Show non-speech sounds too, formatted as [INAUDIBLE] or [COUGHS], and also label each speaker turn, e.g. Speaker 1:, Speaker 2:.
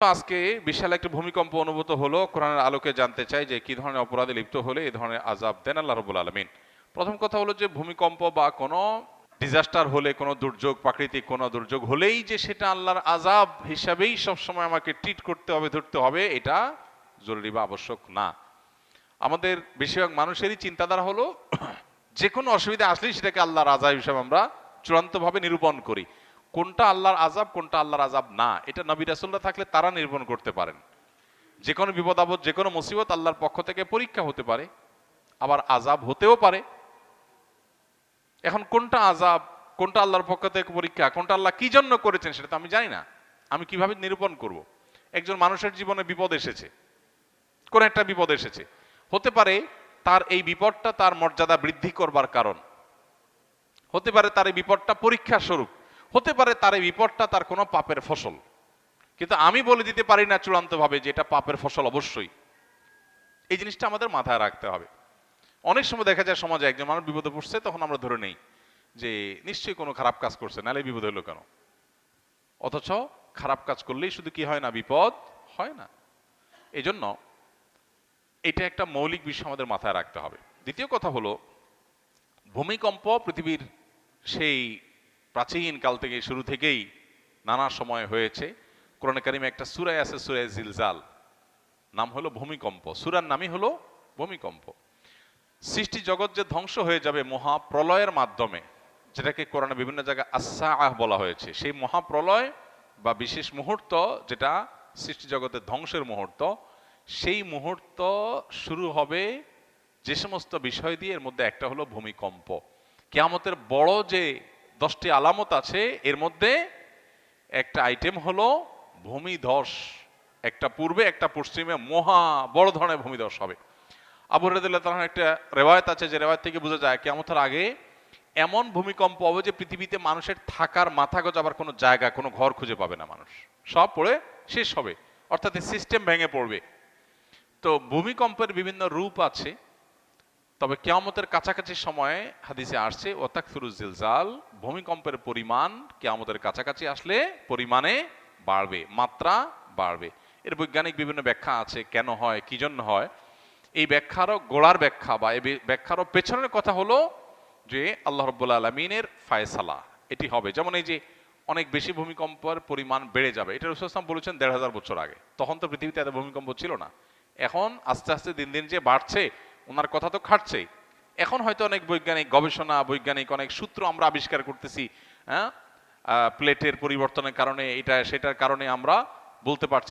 Speaker 1: আজকে বিশাল একটা ভূমিকম্প অনুভূত হলো। কোরআনের আলোকে জানতে চাই যে কি ধরনের অপরাধে লিপ্ত হলে এই ধরনের আজাব দেন আল্লাহ রবুল আলমিন। প্রথম কথা হলো যে ভূমিকম্প বা কোনো ডিজাস্টার হলে, কোনো দুর্যোগ, প্রাকৃতিক কোনো দুর্যোগ হলেই যে সেটা আল্লাহর আজাব হিসাবেই সবসময় আমাকে ট্রিট করতে হবে, ধরতে হবে, এটা জরুরি বা আবশ্যক না। আমাদের বেশিরভাগ মানুষেরই চিন্তাধারা হলো, [COUGHS] যে কোনো অসুবিধা আসলেই সেটাকে আল্লাহর আজাব হিসাবে আমরা চূড়ান্তভাবে নিরূপণ করি। কোনটা আল্লাহর আজাব কোনটা আল্লাহর আজাব না, এটা নবী রাসুল্লাহ থাকলে তারা নিরূপণ করতে পারেন। যে কোনো বিপদ আপদ, যে কোনো মুসিবত আল্লাহর পক্ষ থেকে পরীক্ষা হতে পারে, আবার আজাব হতেও পারে। এখন কোনটা আজাব কোনটা আল্লাহর পক্ষ থেকে পরীক্ষা, কোনটা আল্লাহ কি জন্য করেছেন সেটা তো আমি জানি না। আমি কীভাবে নিরূপণ করব? একজন মানুষের জীবনে বিপদ এসেছে। কোন একটা বিপদ এসেছে। হতে পারে তার এই বিপদটা তার মর্যাদা বৃদ্ধি করবার কারণ। হতে পারে তার এই বিপদটা পরীক্ষা স্বরূপ হতে পারে তার এই বিপদটা তার কোনো পাপের ফসল। কিন্তু আমি বলে দিতে পারি না চূড়ান্তভাবে যে এটা পাপের ফসল অবশ্যই। এই জিনিসটা আমাদের মাথায় রাখতে হবে। অনেক সময় দেখা যায় সমাজে একজন মানুষ বিপদে পড়ছে, তখন আমরা ধরে নেই যে নিশ্চয়ই কোনো খারাপ কাজ করছে, নাহলে বিপদ হলো কেন? অথচ খারাপ কাজ করলেই শুধু কি হয় না, বিপদ হয় না। এই জন্য এটা একটা মৌলিক বিষয় আমাদের মাথায় রাখতে হবে। দ্বিতীয় কথা হলো, ভূমিকম্প পৃথিবীর সেই প্রাচীন কাল থেকে শুরু থেকেই নানা সময় হয়েছে। কোরআন কারিমে একটা সুরায় আছে সুরায় জিলজাল। নাম হলো ভূমিকম্প। সুরার নামই হলো ভূমিকম্প। সৃষ্টি জগৎ যে ধ্বংস হয়ে যাবে মহাপ্রলয়ের মাধ্যমে, যেটাকে কোরআনে বিভিন্ন জায়গায় আশা আহ বলা হয়েছে, সেই মহাপ্রলয় বা বিশেষ মুহূর্ত যেটা সৃষ্টি জগতের ধ্বংসের মুহূর্ত, সেই মুহূর্ত শুরু হবে যে সমস্ত বিষয় দিয়ে। এর মধ্যে একটা হলো ভূমিকম্প। কেয়ামতের বড় যে দশটি আলামত আছে, এর মধ্যে একটা আইটেম হলো ভূমিধস। একটা পূর্বে, একটা পশ্চিমে, মহা বড় ধরনের ভূমিধস হবে। আবু রদুল্লাহ একটা রেওয়ায়ত আছে, যে রেওয়ায়ত থেকে বোঝা যায় কেমতের আগে এমন ভূমিকম্প হবে যে পৃথিবীতে মানুষের থাকার মাথা গোজাবার কোনো জায়গা, কোনো ঘর খুঁজে পাবে না মানুষ। সব পড়ে শেষ হবে। অর্থাৎ সিস্টেম ভেঙে পড়বে। তো ভূমিকম্পের বিভিন্ন রূপ আছে। তবে কেয়ামতের কাছাকাছি সময়ে হাদিসে আসছে ওতাক জিলজাল, ভূমিকম্পের পরিমাণ কেয়ামতের কাছাকাছি আসলে পরিমাণে বাড়বে, মাত্রা বাড়বে। এর বৈজ্ঞানিক বিভিন্ন ব্যাখ্যা আছে, কেন হয়, কি জন্য হয়। এই ব্যাখ্যারও গোড়ার ব্যাখ্যা বা এই ব্যাখ্যারও পেছনের কথা হলো যে আল্লাহ রব্বুল আলমিনের ফায়সালা, এটি হবে। যেমন এই যে অনেক বেশি ভূমিকম্পের পরিমাণ বেড়ে যাবে, এটা রসুলাম বলেছেন দেড় হাজার বছর আগে। তখন তো পৃথিবীতে এত ভূমিকম্প ছিল না। এখন আস্তে আস্তে দিন দিন যে বাড়ছে ওনার কথা তো খাটছে এখন হয়তো অনেক বৈজ্ঞানিক গবেষণা, বৈজ্ঞানিক অনেক সূত্র আমরা আবিষ্কার করতেছি হ্যাঁ? প্লেটের পরিবর্তনের কারণে, এটা, সেটার কারণে আমরা বলতে পারছি